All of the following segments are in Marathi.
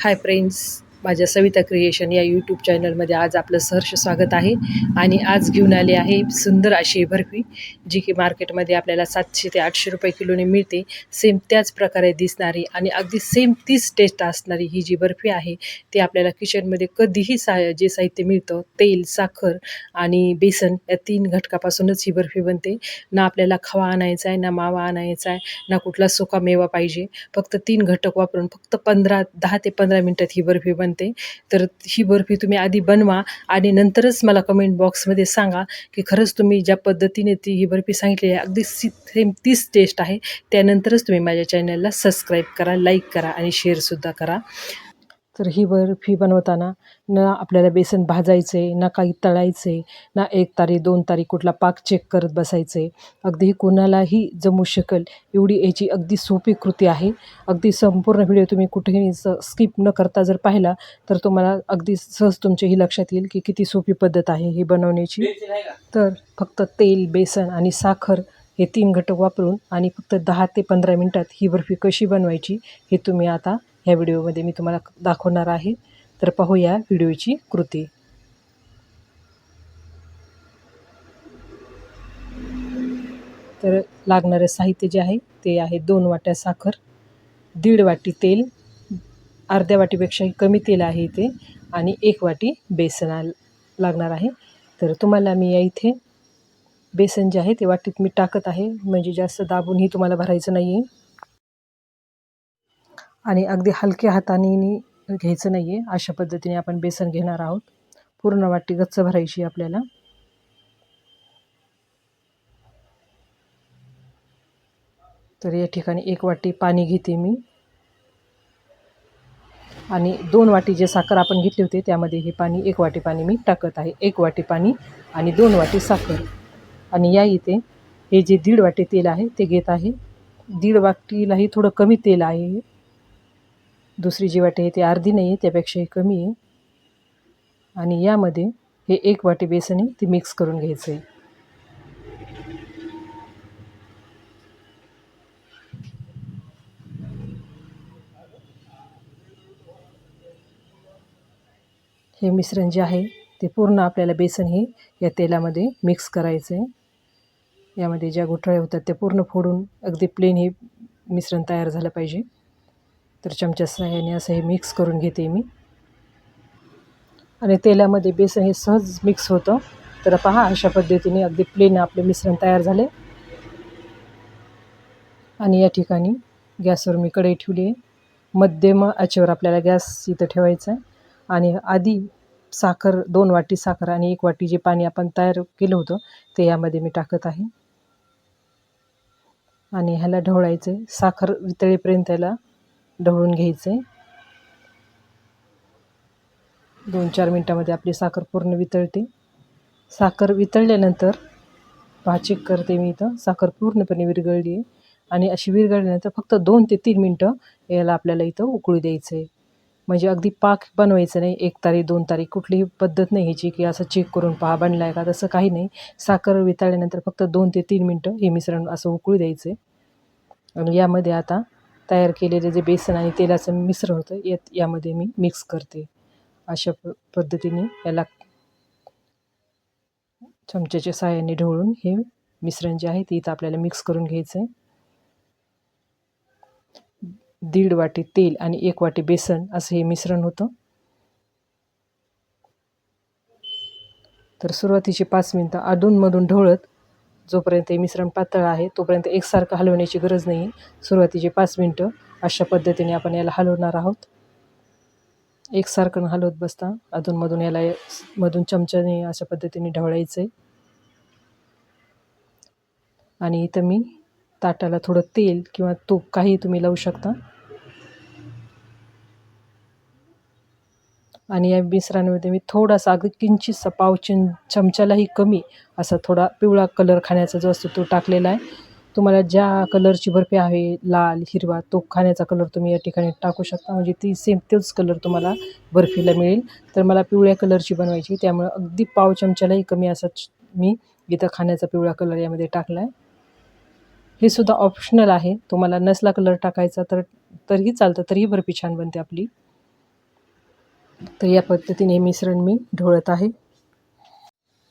हाय फ्रेंड्स माझ्या सविता क्रिएशन या यूट्यूब चॅनलमध्ये आज आपलं सहर्ष स्वागत आहे. आणि आज घेऊन आले आहे सुंदर अशी बर्फी जी की मार्केटमध्ये आपल्याला सातशे ते आठशे रुपये किलोने मिळते. सेम त्याच प्रकारे दिसणारी आणि अगदी सेम तीच टेस्ट असणारी ही जी बर्फी आहे ती आपल्याला किचनमध्ये कधीही सा जे साहित्य मिळतं तेल साखर आणि बेसन या तीन घटकापासूनच ही बर्फी बनते. ना आपल्याला खवा आणायचा आहे ना मावा आणायचा आहे ना कुठला सुका मेवा पाहिजे. फक्त तीन घटक वापरून फक्त पंधरा दहा ते पंधरा मिनटात ही बर्फी बन बनते तर ही बर्फी तुम्ही आधी बनवा आणि नंतरच मला कमेंट बॉक्समध्ये सांगा की खरंच तुम्ही ज्या पद्धतीने ती ही बर्फी सांगितली आहे अगदी सी सेम तीच टेस्ट आहे. त्यानंतरच तुम्ही माझ्या चॅनलला सबस्क्राईब करा लाईक करा आणि शेअरसुद्धा करा. तर ही बर्फी बनवताना न आपल्याला बेसन भाजायचे ना काही तळायचे ना एक तारी दोन तारी कुठला पाक चेक करत बसायचे. अगदी कोणालाही जमू शकेल एवढी याची अगदी सोपी कृती आहे. अगदी संपूर्ण व्हिडिओ तुम्ही कुठेही स स्किप न करता जर पाहिला तर तुम्हाला अगदी सहज तुमच्या ही लक्षात येईल की किती सोपी पद्धत आहे ही बनवण्याची. तर फक्त तेल बेसन आणि साखर हे तीन घटक वापरून आणि फक्त दहा ते पंधरा मिनटात ही बर्फी कशी बनवायची हे तुम्ही आता ह्या व्हिडिओमध्ये मी तुम्हाला दाखवणार आहे. तर पाहूया व्हिडिओची कृती. तर लागणारं साहित्य जे आहे ते आहे दोन वाट्या साखर दीड वाटी तेल अर्ध्या वाटीपेक्षाही कमी तेल आहे इथे आणि एक वाटी बेसन लागणार आहे. तर तुम्हाला मी या इथे बेसन जे आहे ते वाटीत मी टाकत आहे. म्हणजे जास्त दाबूनही तुम्हाला भरायचं नाही आहे आणि अगदी हलक्या हाताने घ्यायचं नाही आहे अशा पद्धतीने आपण बेसन घेणार आहोत. पूर्ण वाटी गच्च भरायची आपल्याला. तर या ठिकाणी एक वाटी पाणी घेते मी. आणि दोन वाटी जे साखर आपण घेतली होती त्यामध्ये हे पाणी एक वाटी पाणी मी टाकत आहे. एक वाटी पाणी आणि दोन वाटी साखर. आणि या इथे हे जे दीड वाटी तेल आहे ते घेत आहे. दीड वाटीलाही थोडं कमी तेल आहे. दुसरी जी वाटी आहे ती अर्धी नाही आहे त्यापेक्षाही कमी आहे. आणि यामध्ये हे एक वाटी बेसन आहे ती मिक्स करून घ्यायचं. आहे हे मिश्रण जे आहे ते पूर्ण आपल्याला बेसन हे या तेलामध्ये मिक्स करायचं. आहे यामध्ये ज्या गुठळ्या होतात त्या पूर्ण फोडून अगदी प्लेन हे मिश्रण तयार झालं पाहिजे. तर चमच्या सहाय्याने असं हे मिक्स करून घेते मी. आणि तेलामध्ये बेसन हे सहज मिक्स होतं. तर पहा अशा पद्धतीने अगदी प्लेन आपले मिश्रण तयार झाले. आणि या ठिकाणी गॅसवर मी कढई ठेवली आहे. मध्यम आचेवर आपल्याला गॅस इथं ठेवायचा आहे. आणि आधी साखर दोन वाटी साखर आणि एक वाटी जे पाणी आपण तयार केलं होतं ते यामध्ये मी टाकत आहे. आणि ह्याला ढवळायचं. आहे साखर वितळेपर्यंत याला ढवळून घ्यायचं. आहे दोन चार मिनटामध्ये आपली साखर पूर्ण वितळते. साखर वितळल्यानंतर पहा चेक करते मी इथं. साखर पूर्णपणे विरघळली आहे. आणि अशी विरघळल्यानंतर फक्त दोन ते तीन मिनटं याला आपल्याला इथं उकळू द्यायचं आहे म्हणजे अगदी पाक बनवायचं नाही. एक तारीख दोन तारीख कुठलीही पद्धत नाही ह्याची की असं चेक करून पहा बनला आहे का? तसं काही नाही. साखर वितळल्यानंतर फक्त दोन ते तीन मिनटं हे मिश्रण असं उकळू द्यायचं. आहे आणि यामध्ये आता तयार केलेले जे बेसन आणि तेलाचं मिश्रण होतं यात यामध्ये मी मिक्स करते. अशा प पद्धतीने याला चमच्याच्या साहाय्याने ढवळून हे मिश्रण जे आहे ते इथं आपल्याला मिक्स करून घ्यायचं आहे दीड वाटी तेल आणि एक वाटी बेसन असं हे मिश्रण होतं. तर सुरुवातीचे पाच मिनटं अधूनमधून ढवळत जोपर्यंत हे मिश्रण पातळ आहे तोपर्यंत एकसारखं हलवण्याची गरज नाही. सुरुवातीचे पाच मिनटं अशा पद्धतीने आपण याला हलवणार आहोत. एकसारखं हलवत बसता अधूनमधून याला मधून चमच्याने अशा पद्धतीने ढवळायचं आहे आणि इथं मी ताटाला थोडं तेल किंवा तूप काही तुम्ही लावू शकता. आणि या मिश्रणामध्ये मी थोडासा अगदी किंचितसा पाव चिं चमच्यालाही कमी असा थोडा पिवळा कलर खाण्याचा जो असतो तो टाकलेला आहे. तुम्हाला ज्या कलरची बर्फी हवी लाल हिरवा तो खाण्याचा कलर तुम्ही या ठिकाणी टाकू शकता. म्हणजे ती सेम तोच कलर तुम्हाला बर्फीला मिळेल. तर मला पिवळ्या कलरची बनवायची त्यामुळं अगदी पाव चमच्यालाही कमी असा मी इथं खाण्याचा पिवळा कलर यामध्ये टाकला आहे हे सुद्धा ऑप्शनल आहे. तुम्हाला नसला कलर टाकायचा तर तरीही चालतं. तरीही बर्फी छान बनते आपली. तर या पद्धतीने हे मिश्रण मी ढोळत आहे.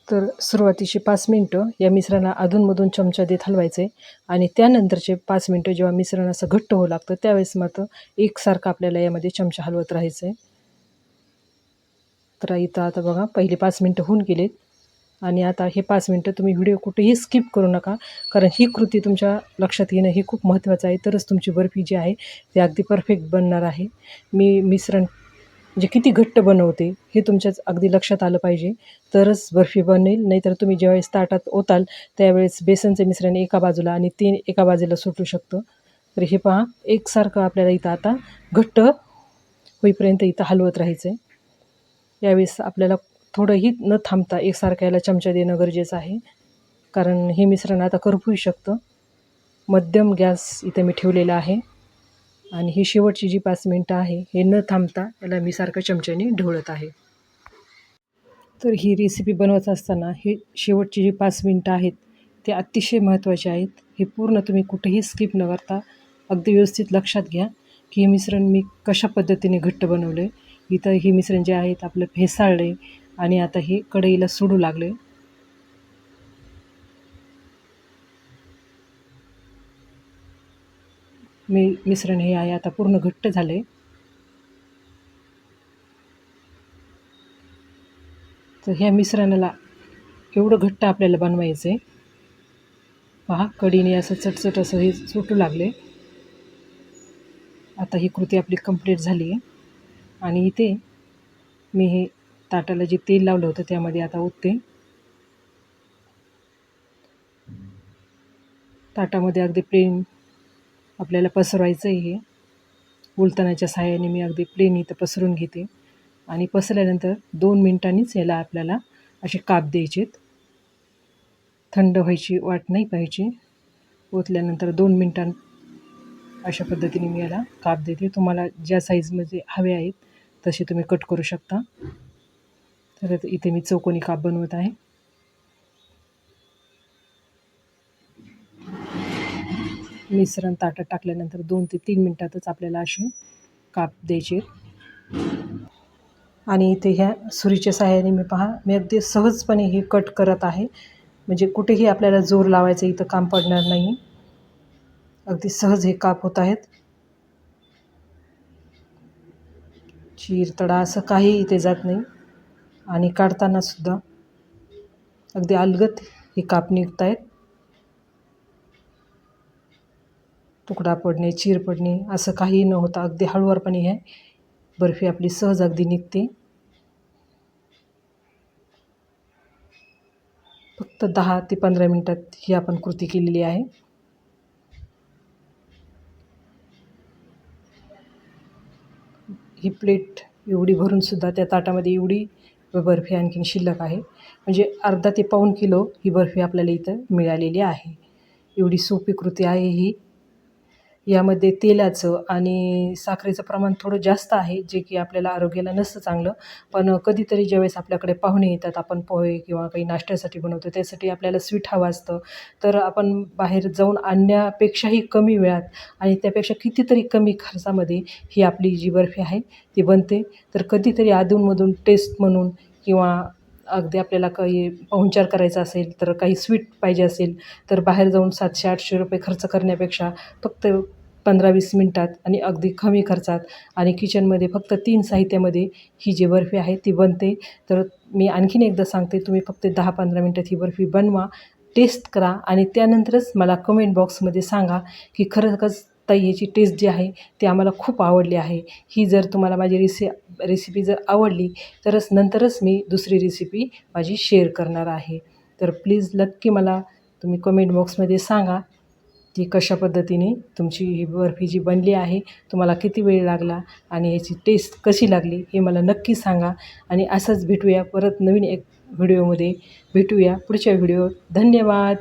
तर सुरुवातीची पाच मिनटं या मिश्रणाला अधूनमधून चमचा देत हलवायचे आणि त्यानंतरचे पाच मिनटं जेव्हा मिश्रण असं घट्ट होऊ लागतं त्यावेळेस मात्र एकसारखं आपल्याला यामध्ये चमचा हलवत राहायचं. आहे तर इथं आता बघा पहिले पाच मिनटं होऊन गेलेत आणि आता हे पाच मिनटं तुम्ही व्हिडिओ कुठेही स्किप करू नका कारण ही कृती तुमच्या लक्षात येणं हे खूप महत्त्वाचं आहे. तरच तुमची बर्फी जी आहे ती अगदी परफेक्ट बनणार आहे. मी मिश्रण म्हणजे किती घट्ट बनवते हे तुमच्याच अगदी लक्षात आलं पाहिजे. तरच बर्फी बनेल नाहीतर तुम्ही ज्यावेळेस ताटात ओताल त्यावेळेस बेसनचं मिश्रण एका बाजूला आणि तीन एका बाजूला सुटू शकतं. तर हे पहा एकसारखं आपल्याला इथं आता घट्ट होईपर्यंत इथं हलवत राहायचं आहे यावेळेस आपल्याला थोडंही न थांबता एकसारखं याला चमचा देणं गरजेचं आहे. कारण हे मिश्रण आता करपूही शकतं. मध्यम गॅस इथे मी ठेवलेला आहे. आणि ही शेवटची जी पाच मिनटं आहे हे न थांबता याला मी सारखं चमच्याने ढवळत आहे. तर ही रेसिपी बनवत असताना हे शेवटची जी पाच मिनटं आहेत ते अतिशय महत्त्वाचे आहेत. हे पूर्ण तुम्ही कुठेही स्किप न करता अगदी व्यवस्थित लक्षात घ्या की हे मिश्रण मी कशा पद्धतीने घट्ट बनवलं आहे इथं हे मिश्रण जे आहेत आपलं फेसाळलं आणि आता हे कढईला सोडू लागले मी मिश्रण हे आहे आता पूर्ण घट्ट झालं आहे तर ह्या मिश्रणाला एवढं घट्ट आपल्याला बनवायचं आहे पहा कढीने असं चटचट असं हे सुटू लागले. आता ही कृती आपली कंप्लीट झाली आहे. आणि इथे मी हे ताटाला जे तेल लावलं होतं त्यामध्ये आता ओतते. ताटामध्ये अगदी प्लेन आपल्याला पसरवायचं आहे हे. उलतानाच्या सहाय्याने मी अगदी प्लेन इथं पसरून घेते. आणि पसरल्यानंतर दोन मिनटांनीच याला आपल्याला असे काप द्यायचेत. थंड व्हायची वाट नाही पाहिजे ओतल्यानंतर दोन मिनटां अशा पद्धतीने मी याला काप देते. तुम्हाला ज्या साईजमध्ये हवे आहेत तसे तुम्ही कट करू शकता. तर इथे मी चौकोनी काप बनवत आहे. मिश्रण ताटात टाकल्यानंतर दोन ते तीन मिनटातच आपल्याला असे काप द्यायचे आणि इथे ह्या सुरीच्या सहाय्याने मी पहा मी अगदी सहजपणे हे कट करत आहे. म्हणजे कुठेही आपल्याला जोर लावायचं इथं काम पडणार नाही. अगदी सहज हे काप होत आहेत. चिरतडा असं काही इथे जात नाही. आणि काढतानासुद्धा अगदी अलगत हे काप निघत आहेत तुकडा पडणे चीर पडणे असं काही न होता अगदी हळूवारपणे हे बर्फी आपली सहज अगदी निघते. फक्त दहा ते पंधरा मिनटात ही आपण कृती केलेली आहे. ही प्लेट एवढी भरूनसुद्धा त्या ताटामध्ये एवढी बर्फी आणखीन शिल्लक आहे. म्हणजे अर्धा ते पाऊण किलो ही बर्फी आपल्याला इथं मिळालेली आहे. एवढी सोपी कृती आहे ही. यामध्ये तेलाचं आणि साखरेचं प्रमाण थोडं जास्त आहे जे की आपल्याला आरोग्याला नसतं चांगलं. पण कधीतरी ज्यावेळेस आपल्याकडे पाहुणे येतात आपण पोहे किंवा काही नाश्त्यासाठी बनवतो त्यासाठी आपल्याला स्वीट हवं असतं. तर आपण बाहेर जाऊन आणण्यापेक्षाही कमी वेळात आणि त्यापेक्षा कितीतरी कमी खर्चामध्ये ही आपली जी बर्फी आहे ती बनते. तर कधीतरी अधूनमधून टेस्ट म्हणून किंवा अगदी आपल्याला काही पाहुणचार करायचा असेल तर काही स्वीट पाहिजे असेल तर बाहेर जाऊन सातशे आठशे रुपये खर्च करण्यापेक्षा फक्त पंधरा वीस मिनटात आणि अगदी कमी खर्चात आणि किचनमध्ये फक्त तीन साहित्यामध्ये ही जी बर्फी आहे ती बनते. तर मी आणखीन एकदा सांगते तुम्ही फक्त दहा पंधरा मिनटात ही बर्फी बनवा टेस्ट करा आणि त्यानंतरच मला कमेंट बॉक्समध्ये सांगा की खरंच ताई याची टेस्ट जी आहे ती आम्हाला खूप आवडली आहे. ही जर तुम्हाला माझी रेसि रेसिपी जर आवडली तरच नंतरच मी दुसरी रेसिपी माझी शेअर करणार आहे. तर प्लीज नक्की मला तुम्ही कमेंट बॉक्समध्ये सांगा. ती कशा पद्धतीने तुमची ही बर्फी जी बनली आहे तुम्हाला किती वेळ लागला आणि याची टेस्ट कशी लागली हे मला नक्की सांगा. आणि असंच भेटूया परत नवीन एक व्हिडिओमध्ये भेटूया पुढच्या व्हिडिओ धन्यवाद.